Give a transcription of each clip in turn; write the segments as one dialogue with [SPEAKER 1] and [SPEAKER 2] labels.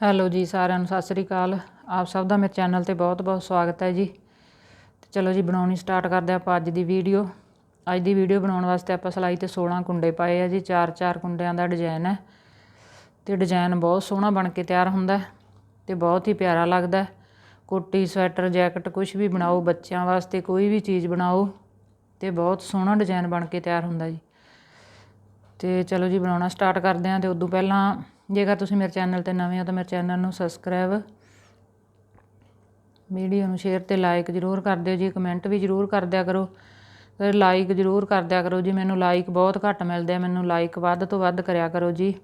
[SPEAKER 1] Hello ਜੀ ਸਾਰਿਆਂ ਨੂੰ, ਸਤਿ ਸ੍ਰੀ ਅਕਾਲ। ਆਪ ਸਭ ਦਾ ਮੇਰੇ ਚੈਨਲ ਤੇ ਬਹੁਤ-ਬਹੁਤ ਸਵਾਗਤ ਹੈ ਜੀ। ਤੇ ਚਲੋ ਜੀ, ਬਣਾਉਣੀ ਸਟਾਰਟ ਕਰਦੇ ਆਪਾਂ ਅੱਜ ਦੀ ਵੀਡੀਓ। ਅੱਜ ਦੀ ਵੀਡੀਓ ਬਣਾਉਣ ਵਾਸਤੇ ਆਪਾਂ ਸਲਾਈ ਤੇ 16 ਕੁੰਡੇ ਪਾਏ ਆ ਜੀ, ਚਾਰ ਚਾਰ ਕੁੰਡਿਆਂ ਦਾ ਡਿਜ਼ਾਈਨ ਹੈ। ਤੇ ਡਿਜ਼ਾਈਨ ਬਹੁਤ ਸੋਹਣਾ ਬਣ ਕੇ ਤਿਆਰ ਹੁੰਦਾ ਹੈ ਤੇ ਬਹੁਤ ਹੀ ਪਿਆਰਾ ਲੱਗਦਾ ਕੋਟੀ, ਸਵੈਟਰ, ਜੈਕਟ ਕੁਝ ਵੀ ਬਣਾਓ, ਬੱਚਿਆਂ ਵਾਸਤੇ ਕੋਈ ਵੀ ਚੀਜ਼ ਬਣਾਓ ਤੇ ਬਹੁਤ ਸੋਹਣਾ ਡਿਜ਼ਾਈਨ ਬਣ ਕੇ ਤਿਆਰ ਹੁੰਦਾ ਜੀ। ਤੇ ਚਲੋ ਜੀ, ਬਣਾਉਣਾ ਸਟਾਰਟ ਕਰਦੇ ਹਾਂ ਤੇ ਉਦੋਂ ਪਹਿਲਾਂ ਜੇਕਰ ਤੁਸੀਂ ਮੇਰੇ ਚੈਨਲ ਤੇ ਨਵੇਂ ਹੋ ਤਾਂ ਮੇਰੇ ਚੈਨਲ ਨੂੰ ਸਬਸਕ੍ਰਾਈਬ ਵੀਡੀਓ ਨੂੰ ਸ਼ੇਅਰ ਤੇ ਲਾਈਕ ਜ਼ਰੂਰ ਕਰ ਦਿਓ, ਜੀ ਕਮੈਂਟ ਵੀ ਜ਼ਰੂਰ ਕਰ ਦਿਆ ਕਰੋ, ਤੇ ਲਾਈਕ ਜ਼ਰੂਰ ਕਰ ਦਿਆ ਕਰੋ ਜੀ, ਮੈਨੂੰ ਲਾਈਕ ਬਹੁਤ ਘੱਟ ਮਿਲਦੇ ਆ, ਮੈਨੂੰ ਲਾਈਕ ਵੱਧ ਤੋਂ ਵੱਧ ਕਰਿਆ ਕਰੋ ਜੀ।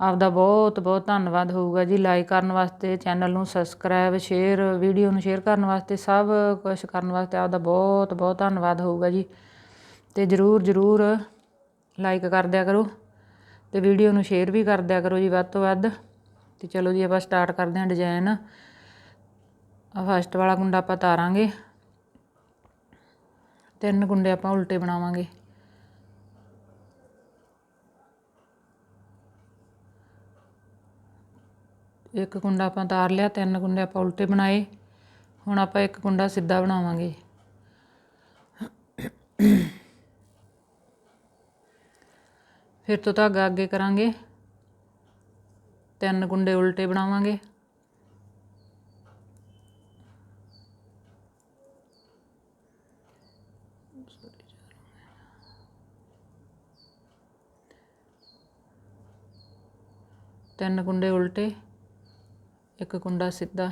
[SPEAKER 1] ਆਪਦਾ ਬਹੁਤ ਬਹੁਤ ਧੰਨਵਾਦ ਹੋਊਗਾ ਜੀ ਲਾਈਕ ਕਰਨ ਵਾਸਤੇ, ਚੈਨਲ ਨੂੰ ਸਬਸਕ੍ਰਾਈਬ ਸ਼ੇਅਰ ਵੀਡੀਓ ਨੂੰ ਸ਼ੇਅਰ ਕਰਨ ਵਾਸਤੇ, ਸਭ ਕੁਝ ਕਰਨ ਵਾਸਤੇ ਆਪਦਾ ਬਹੁਤ ਬਹੁਤ ਧੰਨਵਾਦ ਹੋਊਗਾ ਜੀ। ਤੇ ਜ਼ਰੂਰ ਜ਼ਰੂਰ ਲਾਈਕ ਕਰ ਦਿਆ ਕਰੋ। ਅਤੇ ਵੀਡੀਓ ਨੂੰ ਸ਼ੇਅਰ ਵੀ ਕਰ ਦਿਆ ਕਰੋ ਜੀ ਵੱਧ ਤੋਂ ਵੱਧ। ਅਤੇ ਚਲੋ ਜੀ ਆਪਾਂ ਸਟਾਰਟ ਕਰਦੇ ਹਾਂ ਡਿਜ਼ਾਇਨ ਆ ਫਸਟ ਵਾਲਾ ਕੁੰਡਾ ਆਪਾਂ ਤਾਰਾਂਗੇ। ਤਿੰਨ ਗੁੰਡੇ ਆਪਾਂ ਉਲਟੇ ਬਣਾਵਾਂਗੇ। ਇੱਕ ਕੁੰਡਾ ਆਪਾਂ ਤਾਰ ਲਿਆ, ਤਿੰਨ ਕੁੰਡੇ ਆਪਾਂ ਉਲਟੇ ਬਣਾਏ। ਹੁਣ ਆਪਾਂ ਇੱਕ ਕੁੰਡਾ ਸਿੱਧਾ ਬਣਾਵਾਂਗੇ। ਫਿਰ ਤੋਂ ਧਾਗਾ ਅੱਗੇ ਕਰਾਂਗੇ। ਤਿੰਨ ਕੁੰਡੇ ਉਲਟੇ ਬਣਾਵਾਂਗੇ। ਤਿੰਨ ਕੁੰਡੇ ਉਲਟੇ, ਇੱਕ ਕੁੰਡਾ ਸਿੱਧਾ।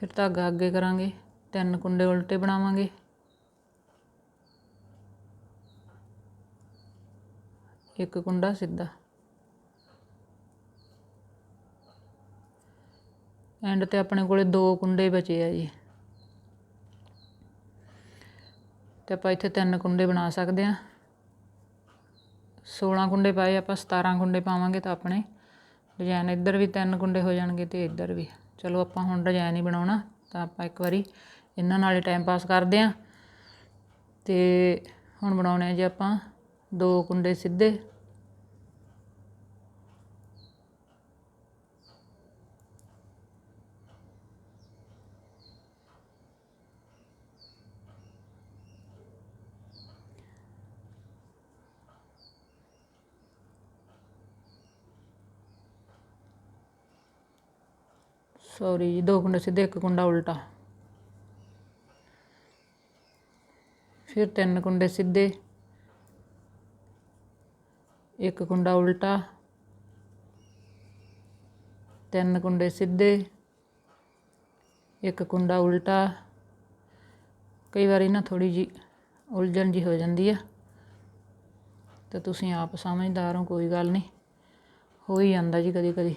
[SPEAKER 1] ਫਿਰ ਧਾਗਾ ਅੱਗੇ ਕਰਾਂਗੇ। ਤਿੰਨ ਕੁੰਡੇ ਉਲਟੇ ਬਣਾਵਾਂਗੇ। ਇੱਕ ਕੁੰਡਾ ਸਿੱਧਾ। ਐਂਡ ਤੇ ਆਪਣੇ ਕੋਲੇ ਦੋ ਕੁੰਡੇ ਬਚੇ ਆ ਜੀ। ਤੇ ਆਪਾਂ ਇੱਥੇ ਤਿੰਨ ਕੁੰਡੇ ਬਣਾ ਸਕਦੇ ਆ। 16 ਕੁੰਡੇ ਪਾਏ ਆਪਾਂ 17 ਕੁੰਡੇ ਪਾਵਾਂਗੇ ਤਾਂ ਆਪਣੇ। ਡਿਜ਼ਾਈਨ ਇੱਧਰ ਵੀ ਤਿੰਨ ਕੁੰਡੇ ਹੋ ਜਾਣਗੇ ਤੇ ਇੱਧਰ ਵੀ। ਚਲੋ ਆਪਾਂ ਹੁਣ ਡਿਜ਼ਾਈਨ ਹੀ ਬਣਾਉਣਾ, ਤਾਂ ਆਪਾਂ ਇੱਕ ਵਾਰੀ ਇਹਨਾਂ ਨਾਲ ਹੀ ਟਾਈਮ ਪਾਸ ਕਰਦੇ ਆ। ਤੇ ਹੁਣ ਬਣਾਉਣੇ ਆ ਜੀ ਆਪਾਂ ਦੋ ਕੁੰਡੇ ਸਿੱਧੇ। ਸੌਰੀ ਜੀ, ਦੋ ਕੁੰਡੇ ਸਿੱਧੇ, ਇੱਕ ਕੁੰਡਾ ਉਲਟਾ। ਫਿਰ ਤਿੰਨ ਕੁੰਡੇ ਸਿੱਧੇ। ਇੱਕ ਕੁੰਡਾ ਉਲਟਾ। ਤਿੰਨ ਕੁੰਡੇ ਸਿੱਧੇ। ਇੱਕ ਕੁੰਡਾ ਉਲਟਾ। ਕਈ ਵਾਰੀ ਨਾ ਥੋੜੀ ਜੀ ਉਲਝਣ ਜੀ ਹੋ ਜਾਂਦੀ ਆ। ਤਾਂ ਤੁਸੀਂ ਆਪ ਸਮਝਦਾਰ ਹੋ, ਕੋਈ ਗੱਲ ਨਹੀਂ। ਹੋ ਹੀ ਜਾਂਦਾ ਜੀ ਕਦੀ ਕਦੀ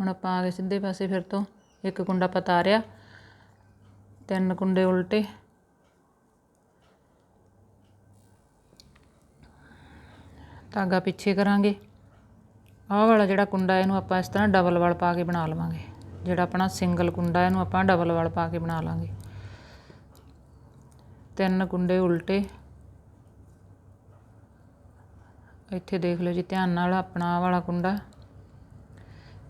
[SPEAKER 1] ਹੁਣ ਆਪਾਂ ਆ ਗਏ ਸਿੱਧੇ ਪਾਸੇ ਫਿਰ ਤੋਂ, ਇੱਕ ਕੁੰਡਾ ਪਤਾਰਿਆ ਤਿੰਨ ਕੁੰਡੇ ਉਲਟੇ। ਧਾਗਾ ਪਿੱਛੇ ਕਰਾਂਗੇ। ਆਹ ਵਾਲਾ ਜਿਹੜਾ ਕੁੰਡਾ, ਇਹਨੂੰ ਆਪਾਂ ਇਸ ਤਰ੍ਹਾਂ ਡਬਲ ਵਾਲ ਪਾ ਕੇ ਬਣਾ ਲਵਾਂਗੇ। ਜਿਹੜਾ ਆਪਣਾ ਸਿੰਗਲ ਕੁੰਡਾ, ਇਹਨੂੰ ਆਪਾਂ ਡਬਲ ਵਾਲ ਪਾ ਕੇ ਬਣਾ ਲਾਂਗੇ। ਤਿੰਨ ਕੁੰਡੇ ਉਲਟੇ। ਇੱਥੇ ਦੇਖ ਲਓ ਜੀ, ਧਿਆਨ ਨਾਲ ਆਪਣਾ ਆਹ ਵਾਲਾ ਕੁੰਡਾ।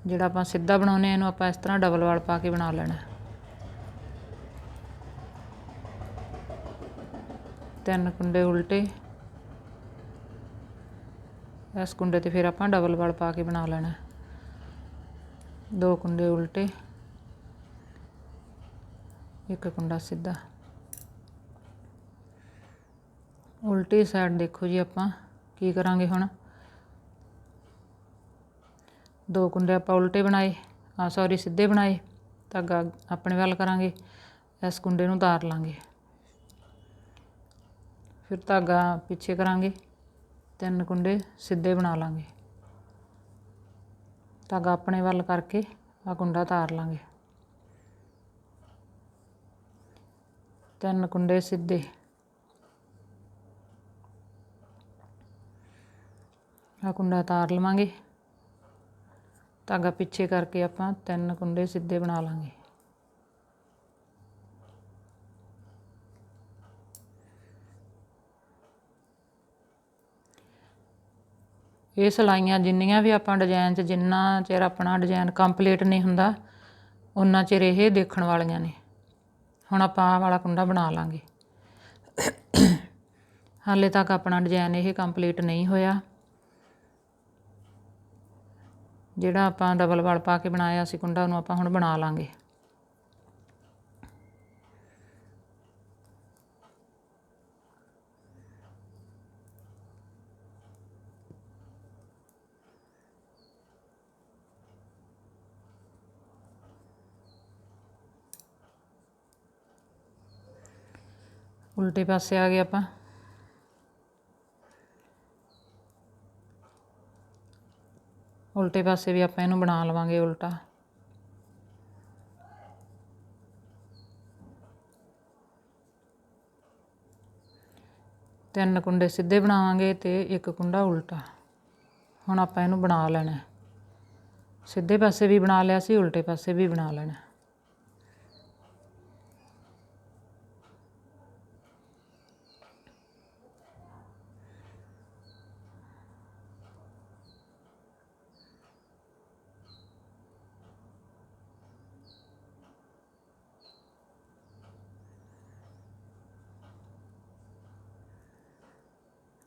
[SPEAKER 1] ਜਿਹੜਾ ਆਪਾਂ ਸਿੱਧਾ ਬਣਾਉਨੇ ਆ ਇਹਨੂੰ ਆਪਾਂ ਇਸ ਤਰ੍ਹਾਂ ਡਬਲ ਵਾਲ ਪਾ ਕੇ ਬਣਾ ਲੈਣਾ ਤਿੰਨ ਕੁੰਡੇ ਉਲਟੇ। ਇਸ ਕੁੰਡੇ ਤੇ ਫਿਰ ਆਪਾਂ ਡਬਲ ਵਾਲ ਪਾ ਕੇ ਬਣਾ ਲੈਣਾ ਦੋ ਕੁੰਡੇ ਉਲਟੇ। ਇੱਕ ਕੁੰਡਾ ਸਿੱਧਾ। ਉਲਟੀ ਸਾਈਡ ਦੇਖੋ ਜੀ ਆਪਾਂ, ਕੀ ਕਰਾਂਗੇ ਹੁਣ? ਦੋ ਕੁੰਡੇ ਆਪਾਂ ਉਲਟੇ ਬਣਾਏ, ਆ ਸੌਰੀ ਸਿੱਧੇ ਬਣਾਏ ਧਾਗਾ ਆਪਣੇ ਵੱਲ ਕਰਾਂਗੇ, ਇਸ ਕੁੰਡੇ ਨੂੰ ਉਤਾਰ ਲਾਂਗੇ। ਫਿਰ ਧਾਗਾ ਪਿੱਛੇ ਕਰਾਂਗੇ, ਤਿੰਨ ਕੁੰਡੇ ਸਿੱਧੇ ਬਣਾ ਲਾਂਗੇ। ਧਾਗਾ ਆਪਣੇ ਵੱਲ ਕਰਕੇ ਆ ਕੁੰਡਾ ਤਾਰ ਲਾਂਗੇ। ਤਿੰਨ ਕੁੰਡੇ ਸਿੱਧੇ। ਆ ਕੁੰਡਾ ਉਤਾਰ ਲਵਾਂਗੇ। ਧਾਗਾ ਪਿੱਛੇ ਕਰਕੇ ਆਪਾਂ ਤਿੰਨ ਕੁੰਡੇ ਸਿੱਧੇ ਬਣਾ ਲਾਂਗੇ। ਇਹ ਸਿਲਾਈਆਂ ਜਿੰਨੀਆਂ ਵੀ ਆਪਾਂ ਡਿਜ਼ਾਈਨ 'ਚ ਜਿੰਨਾ ਚਿਰ ਆਪਣਾ ਡਿਜ਼ਾਈਨ ਕੰਪਲੀਟ ਨਹੀਂ ਹੁੰਦਾ ਉਨਾ ਚਿਰ ਇਹ ਦੇਖਣ ਵਾਲੀਆਂ ਨੇ। ਹੁਣ ਆਪਾਂ ਆਹ ਵਾਲਾ ਕੁੰਡਾ ਬਣਾ ਲਾਂਗੇ। ਹਾਲੇ ਤੱਕ ਆਪਣਾ ਡਿਜ਼ਾਈਨ ਇਹ ਕੰਪਲੀਟ ਨਹੀਂ ਹੋਇਆ। ਜਿਹੜਾ ਆਪਾਂ ਡਬਲ ਵਲ ਪਾ ਕੇ ਬਣਾਇਆ ਸੀ ਕੁੰਡਾ, ਉਹਨੂੰ ਆਪਾਂ ਹੁਣ ਬਣਾ ਲਾਂਗੇ। ਉਲਟੇ ਪਾਸੇ ਆ ਗਏ ਆਪਾਂ। ਉਲਟੇ ਪਾਸੇ ਵੀ ਆਪਾਂ ਇਹਨੂੰ ਬਣਾ ਲਵਾਂਗੇ ਉਲਟਾ। ਤਿੰਨ ਕੁੰਡੇ ਸਿੱਧੇ ਬਣਾਵਾਂਗੇ ਤੇ ਇੱਕ ਕੁੰਡਾ ਉਲਟਾ। ਹੁਣ ਆਪਾਂ ਇਹਨੂੰ ਬਣਾ ਲੈਣਾ। ਸਿੱਧੇ ਪਾਸੇ ਵੀ ਬਣਾ ਲਿਆ ਸੀ, ਉਲਟੇ ਪਾਸੇ ਵੀ ਬਣਾ ਲੈਣਾ ਹੈ।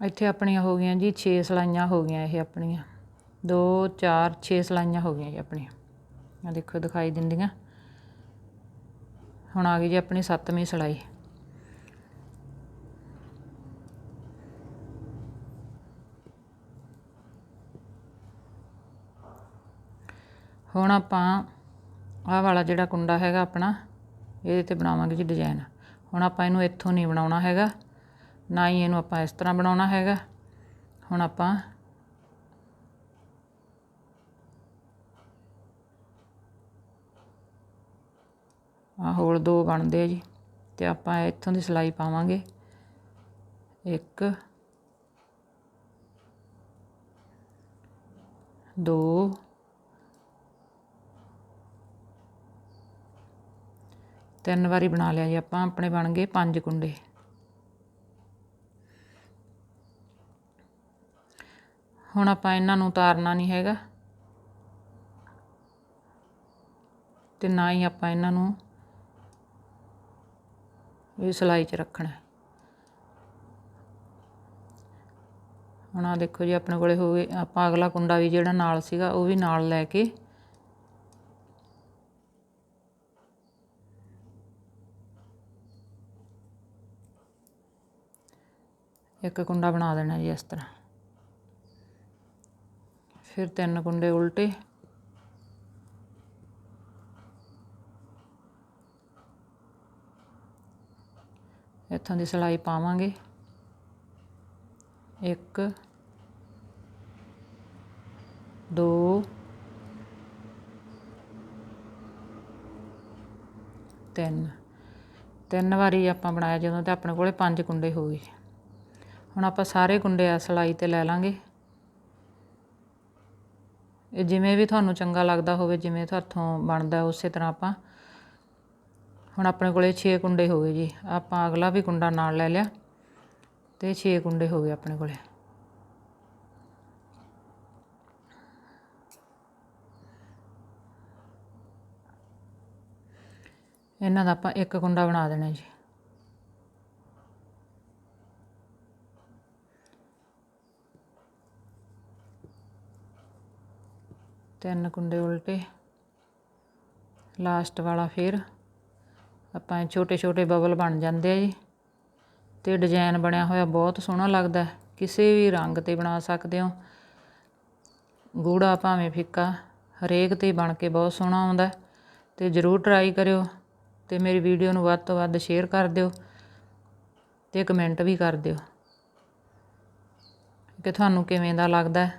[SPEAKER 1] ਇੱਥੇ ਆਪਣੀਆਂ ਹੋ ਗਈਆਂ ਜੀ 6 ਸਲਾਈਆਂ ਹੋ ਗਈਆਂ ਇਹ ਆਪਣੀਆਂ। 2 4 6 ਸਲਾਈਆਂ ਹੋ ਗਈਆਂ ਜੀ ਆਪਣੀਆਂ। ਆ ਦੇਖੋ, ਦਿਖਾਈ ਦਿੰਦੀਆਂ। ਹੁਣ ਆ ਗਈ ਜੀ ਆਪਣੀ 7ਵੀਂ ਸਲਾਈ। ਹੁਣ ਆਪਾਂ ਆਹ ਵਾਲਾ ਜਿਹੜਾ ਕੁੰਡਾ ਹੈਗਾ ਆਪਣਾ, ਇਹਦੇ ਤੇ ਬਣਾਵਾਂਗੇ ਜੀ ਡਿਜ਼ਾਈਨ ਹੁਣ ਆਪਾਂ ਇਹਨੂੰ ਇੱਥੋਂ ਨਹੀਂ ਬਣਾਉਣਾ ਹੈਗਾ। ਨਾ ਹੀ ਇਹਨੂੰ ਆਪਾਂ ਇਸ ਤਰ੍ਹਾਂ ਬਣਾਉਣਾ ਹੈਗਾ। ਹੁਣ ਆਪਾਂ ਆ ਹੋਰ ਦੋ ਬਣਦੇ ਆ ਜੀ, ਤੇ ਆਪਾਂ ਇੱਥੋਂ ਦੀ ਸਿਲਾਈ ਪਾਵਾਂਗੇ। ਇੱਕ, ਦੋ, ਤਿੰਨ ਵਾਰੀ ਬਣਾ ਲਿਆ ਜੀ ਆਪਾਂ, ਆਪਣੇ ਬਣ ਗਏ ਪੰਜ ਕੁੰਡੇ। ਹੁਣ ਆਪਾਂ ਇਹਨਾਂ ਨੂੰ ਉਤਾਰਨਾ ਨਹੀਂ ਹੈਗਾ। ਤੇ ਨਾ ਹੀ ਆਪਾਂ ਇਹਨਾਂ ਨੂੰ ਇਹ ਸਿਲਾਈ 'ਚ ਰੱਖਣਾ ਹੁਣ ਆ ਦੇਖੋ ਜੀ, ਆਪਣੇ ਕੋਲੇ ਹੋ ਗਏ। ਆਪਾਂ ਅਗਲਾ ਕੁੰਡਾ ਵੀ ਜਿਹੜਾ ਨਾਲ ਸੀਗਾ, ਉਹ ਵੀ ਨਾਲ ਲੈ ਕੇ ਇੱਕ ਕੁੰਡਾ ਬਣਾ ਦੇਣਾ ਜੀ ਇਸ ਤਰ੍ਹਾਂ। ਫਿਰ ਤਿੰਨ ਕੁੰਡੇ ਉਲਟੇ। ਇੱਥੋਂ ਦੀ ਸਿਲਾਈ ਪਾਵਾਂਗੇ। ਇੱਕ, ਦੋ, ਤਿੰਨ। ਤਿੰਨ ਵਾਰੀ ਆਪਾਂ ਬਣਾਇਆ ਜਦੋਂ ਤੇ ਆਪਣੇ ਕੋਲੇ ਪੰਜ ਕੁੰਡੇ ਹੋ ਗਏ। ਹੁਣ ਆਪਾਂ ਸਾਰੇ ਕੁੰਡੇ ਆ ਸਿਲਾਈ ਤੇ ਲੈ ਲਾਂਗੇ। ਜਿਵੇਂ ਵੀ ਤੁਹਾਨੂੰ ਚੰਗਾ ਲੱਗਦਾ ਹੋਵੇ, ਜਿਵੇਂ ਤੁਹਾਥੋਂ ਬਣਦਾ ਉਸੇ ਤਰ੍ਹਾਂ ਆਪਾਂ ਹੁਣ ਆਪਣੇ ਕੋਲੇ 6 ਕੁੰਡੇ ਹੋ ਗਏ ਜੀ। ਆਪਾਂ ਅਗਲਾ ਵੀ ਕੁੰਡਾ ਨਾਲ ਲੈ ਲਿਆ ਤੇ 6 ਕੁੰਡੇ ਹੋ ਗਏ ਆਪਣੇ ਕੋਲੇ। ਇਹਨਾਂ ਦਾ ਆਪਾਂ ਇੱਕ ਕੁੰਡਾ ਬਣਾ ਦੇਣਾ ਜੀ। ਤਿੰਨ ਕੁੰਡੇ ਉਲਟੇ। ਲਾਸਟ ਵਾਲਾ ਫਿਰ। ਆਪਾਂ ਛੋਟੇ ਛੋਟੇ ਬਬਲ ਬਣ ਜਾਂਦੇ ਆ ਜੀ। ਤੇ ਡਿਜ਼ਾਈਨ ਬਣਿਆ ਹੋਇਆ ਬਹੁਤ ਸੋਹਣਾ ਲੱਗਦਾ। ਕਿਸੇ ਵੀ ਰੰਗ ਤੇ ਬਣਾ ਸਕਦੇ ਹੋ। ਗੂੜਾ ਭਾਵੇਂ ਫਿੱਕਾ, ਹਰੇਕ ਤੇ ਬਣ ਕੇ ਬਹੁਤ ਸੋਹਣਾ ਆਉਂਦਾ। ਹੈ ਤੇ ਜਰੂਰ ਟਰਾਈ ਕਰਿਓ। ਤੇ ਮੇਰੀ ਵੀਡੀਓ ਨੂੰ ਵੱਧ ਤੋਂ ਵੱਧ ਸ਼ੇਅਰ ਕਰ ਦਿਓ। ਤੇ ਕਮੈਂਟ ਵੀ ਕਰ ਦਿਓ। ਕਿ ਤੁਹਾਨੂੰ ਕਿਵੇਂ ਦਾ ਲੱਗਦਾ?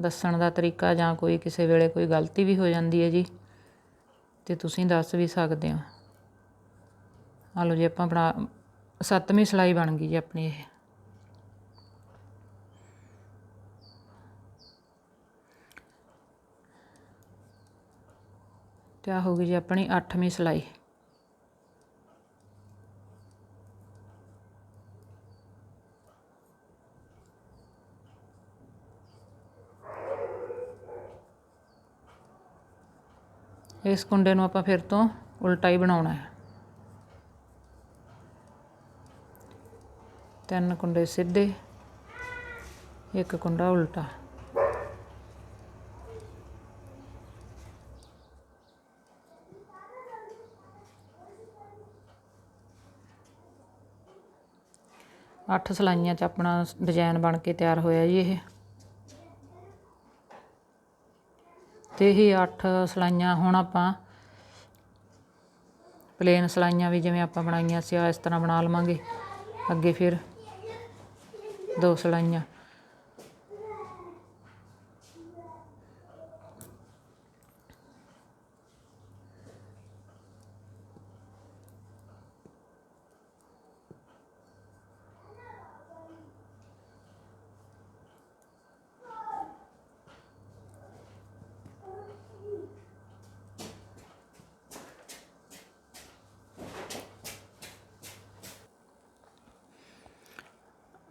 [SPEAKER 1] ਦੱਸਣ ਦਾ ਤਰੀਕਾ ਜਾਂ ਕੋਈ ਕਿਸੇ ਵੇਲੇ ਕੋਈ ਗਲਤੀ ਵੀ ਹੋ ਜਾਂਦੀ ਹੈ ਜੀ ਅਤੇ ਤੁਸੀਂ ਦੱਸ ਵੀ ਸਕਦੇ ਹੋ। ਆ ਲਓ ਜੀ, ਆਪਾਂ ਬਣਾ ਸੱਤਵੀਂ ਸਿਲਾਈ ਬਣ ਗਈ ਜੀ ਆਪਣੀ ਇਹ। ਤੇ ਆ ਹੋ ਗਈ ਜੀ ਆਪਣੀ 8ਵੀਂ ਸਿਲਾਈ। ਇਸ ਕੁੰਡੇ ਨੂੰ ਆਪਾਂ ਫਿਰ ਤੋਂ ਉਲਟਾ ਹੀ ਬਣਾਉਣਾ ਹੈ। ਤਿੰਨ ਕੁੰਡੇ ਸਿੱਧੇ, ਇੱਕ ਕੁੰਡਾ ਉਲਟਾ। ਅੱਠ ਸਲਾਈਆਂ 'ਚ ਆਪਣਾ ਡਿਜ਼ਾਈਨ ਬਣ ਕੇ ਤਿਆਰ ਹੋਇਆ ਜੀ ਇਹ। ਇਹੀ ਅੱਠ ਸਲਾਈਆਂ ਹੁਣ ਆਪਾਂ ਪਲੇਨ ਸਲਾਈਆਂ ਵੀ ਜਿਵੇਂ ਆਪਾਂ ਬਣਾਈਆਂ ਸੀ ਆ ਇਸ ਤਰ੍ਹਾਂ ਬਣਾ ਲਵਾਂਗੇ। ਅੱਗੇ ਫਿਰ ਦੋ ਸਲਾਈਆਂ।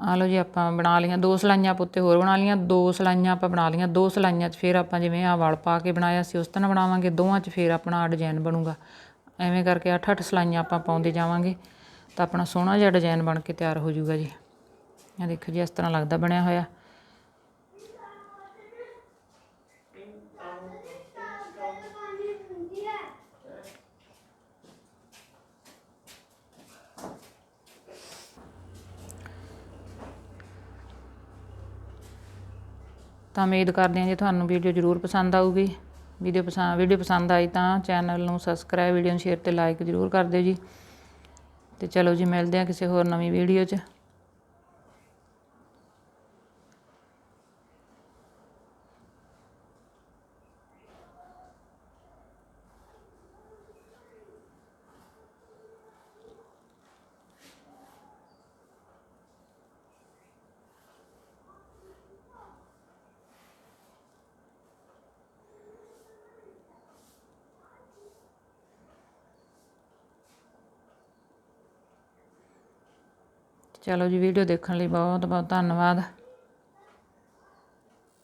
[SPEAKER 1] ਆ ਲਓ ਜੀ, ਆਪਾਂ ਬਣਾ ਲਈਆਂ ਦੋ ਸਲਾਈਆਂ ਆਪਾਂ ਉੱਤੇ ਹੋਰ ਬਣਾ ਲਈਆਂ, ਦੋ ਸਲਾਈਆਂ ਆਪਾਂ ਬਣਾ ਲਈਆਂ, ਦੋ ਸਲਾਈਆਂ 'ਚ ਫਿਰ ਆਪਾਂ ਜਿਵੇਂ ਆ ਵਲ ਪਾ ਕੇ ਬਣਾਇਆ ਸੀ, ਉਸ ਤਰ੍ਹਾਂ ਬਣਾਵਾਂਗੇ, ਦੋਵਾਂ 'ਚ ਫਿਰ ਆਪਣਾ ਡਿਜ਼ਾਈਨ ਬਣੂਗਾ। ਐਵੇਂ ਕਰਕੇ ਅੱਠ ਅੱਠ ਸਲਾਈਆਂ ਆਪਾਂ ਪਾਉਂਦੇ ਜਾਵਾਂਗੇ, ਤਾਂ ਆਪਣਾ ਸੋਹਣਾ ਜਿਹਾ ਡਿਜ਼ਾਈਨ ਬਣ ਕੇ ਤਿਆਰ ਹੋ ਜਾਊਗਾ ਜੀ। ਇਹ ਦੇਖੋ ਜੀ, ਇਸ ਤਰ੍ਹਾਂ ਲੱਗਦਾ ਬਣਿਆ ਹੋਇਆ। ਤਾਂ ਉਮੀਦ ਕਰਦੇ ਹਾਂ ਜੀ ਤੁਹਾਨੂੰ ਵੀਡੀਓ ਜ਼ਰੂਰ ਪਸੰਦ ਆਊਗੀ। ਵੀਡੀਓ ਪਸੰਦ ਵੀਡੀਓ ਪਸੰਦ ਆਈ ਤਾਂ ਚੈਨਲ ਨੂੰ ਸਬਸਕ੍ਰਾਈਬ, ਵੀਡੀਓ ਨੂੰ ਸ਼ੇਅਰ ਤੇ ਲਾਈਕ ਜ਼ਰੂਰ ਕਰ ਦਿਓ ਜੀ। ਤੇ ਚਲੋ ਜੀ, ਮਿਲਦੇ ਹਾਂ ਕਿਸੇ ਹੋਰ ਨਵੀਂ ਵੀਡੀਓ 'ਚ। ਚਲੋ ਜੀ ਵੀਡੀਓ ਦੇਖਣ ਲਈ ਬਹੁਤ ਬਹੁਤ ਧੰਨਵਾਦ।